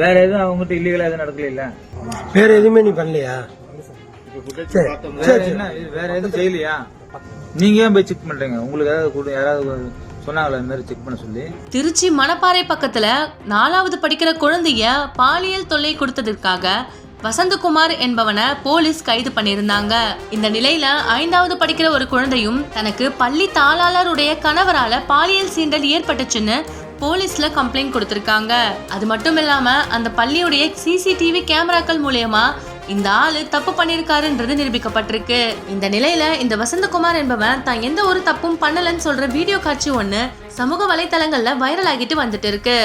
வேற எதுவும் அவங்ககிட்ட இல்லீகலா எதுவும் நடக்கல இல்ல வேற எதுவுமே நீ பண்ணலையா? சரி வேற எதுவும் செய்யலையா? நீங்க ஏன் போய் செக் பண்றீங்க? உங்களுக்கு ஏதாவது கூட யாராவது சொன்னாங்களா இந்த மாதிரி செக் பண்ண சொல்லி? திருச்சி மணப்பாறை பக்கத்துல நாலாவது படிக்கிற குழந்தைய பாலியல் தொல்லை கொடுத்ததற்காக வசந்தகுமார் என்பவனை போலீஸ் கைது பண்ணியிருந்தாங்க. இந்த நிலையில ஐந்தாவது படிக்கிற ஒரு குழந்தையும் தனக்கு பள்ளி தாளாளருடைய கணவரால பாலியல் சீண்டல் ஏற்பட்டுச்சுன்னு போலீஸ்ல கம்ப்ளைண்ட் கொடுத்திருக்காங்க. அது மட்டும் இல்லாம அந்த பள்ளியுடைய சிசிடிவி கேமராக்கள் மூலியமா இந்த ஆளு தப்பு பண்ணிருக்காருன்றது நிரூபிக்கப்பட்டிருக்கு. இந்த நிலையில இந்த வசந்தகுமார் என்பவன் தான் எந்த ஒரு தப்பும் பண்ணலன்னு சொல்ற வீடியோ காட்சி ஒண்ணு சமூக வலைத்தளங்கள்ல வைரல் ஆகிட்டு வந்துட்டு இருக்கு.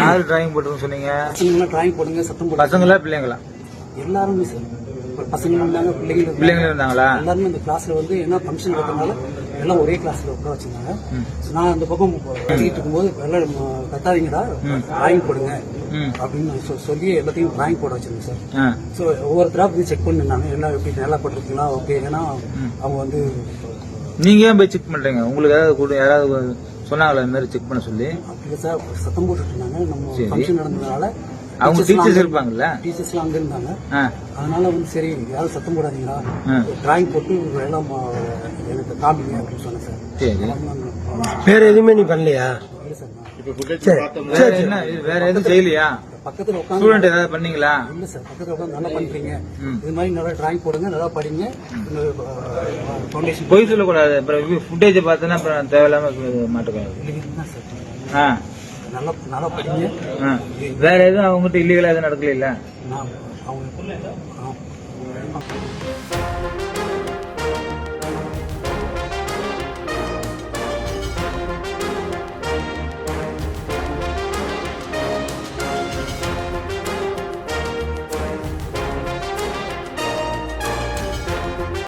யாரு டிராயிங் போட்டுருன்னு சொன்னீங்க? பசங்களாம் டிராயிங் போடுங்க சத்தம் போடுங்க. பசங்களா பிள்ளைங்களா? எல்லாருமே சார். இப்போ பசங்க இருந்தாங்க பிள்ளைங்க இருந்தாங்க. பிள்ளைங்க இருந்தாங்களா? எல்லாருமே இந்த கிளாஸ்ல வந்து என்ன ஃபங்க்ஷன் இருக்கிறதுனால எல்லாம் ஒரே கிளாஸ்ல உட்கார வச்சிருந்தாங்க. நான் அந்த பக்கம் கட்டிட்டு இருக்கும்போது எல்லாம் கத்தாதீங்கடா. டிராயிங் போடுங்க. அப்படின்னு சொல்லி எல்லாத்தையும் டிராயிங் போட வச்சிருந்தேன் சார். ஸோ ஒவ்வொருத்தரா போய் செக் பண்ணிருந்தாங்க எல்லாம் எப்படி நல்லா போட்டிருக்கீங்களா? ஓகே ஏன்னா அவங்க வந்து நீங்க ஏன் போய் செக் பண்றீங்க? உங்களுக்கு ஏதாவது யாராவது சொன்னாங்களா இந்த மாதிரி செக் பண்ண சொல்லி? அப்படி சார் சத்தம் போட்டுட்டு இருந்தாங்க. நம்ம. ஃபங்க்ஷன் நடந்ததுனால அவங்க டீச்சர்ஸ் இருப்பாங்கல்ல? டீச்சர்ஸ்லாம் அங்க இருந்தாங்க. அதனால வந்து சரி யாரும் சத்தம் போடாதீங்களா. டிராயிங் போட்டு எல்லாம் எனக்கு காமிங்க அப்படின்னு சொன்னேன் சார். வேற எதுவுமே நீ பண்ணலையா? வேற எதுவும் செய்யலையா? பக்கத்துல உட்காந்து ஸ்டூடெண்ட் ஏதாவது பண்ணீங்களா? இல்ல சார் பக்கத்துல உட்காந்து நல்லா பண்றீங்க. இது மாதிரி நல்லா டிராயிங் போடுங்க நல்லா படிங்க. ஃபவுண்டேஷன் பொய் சொல்லக்கூடாது. அப்புறம் ஃபுட்டேஜ் பார்த்தோன்னா அப்புறம் தேவையில்லாம மாட்டுக்காது சார். ஆ. நல்லா நல்லா படிங்க. வேற எதுவும் அவங்ககிட்ட இல்லீகலா எதுவும் நடக்கல இல்ல.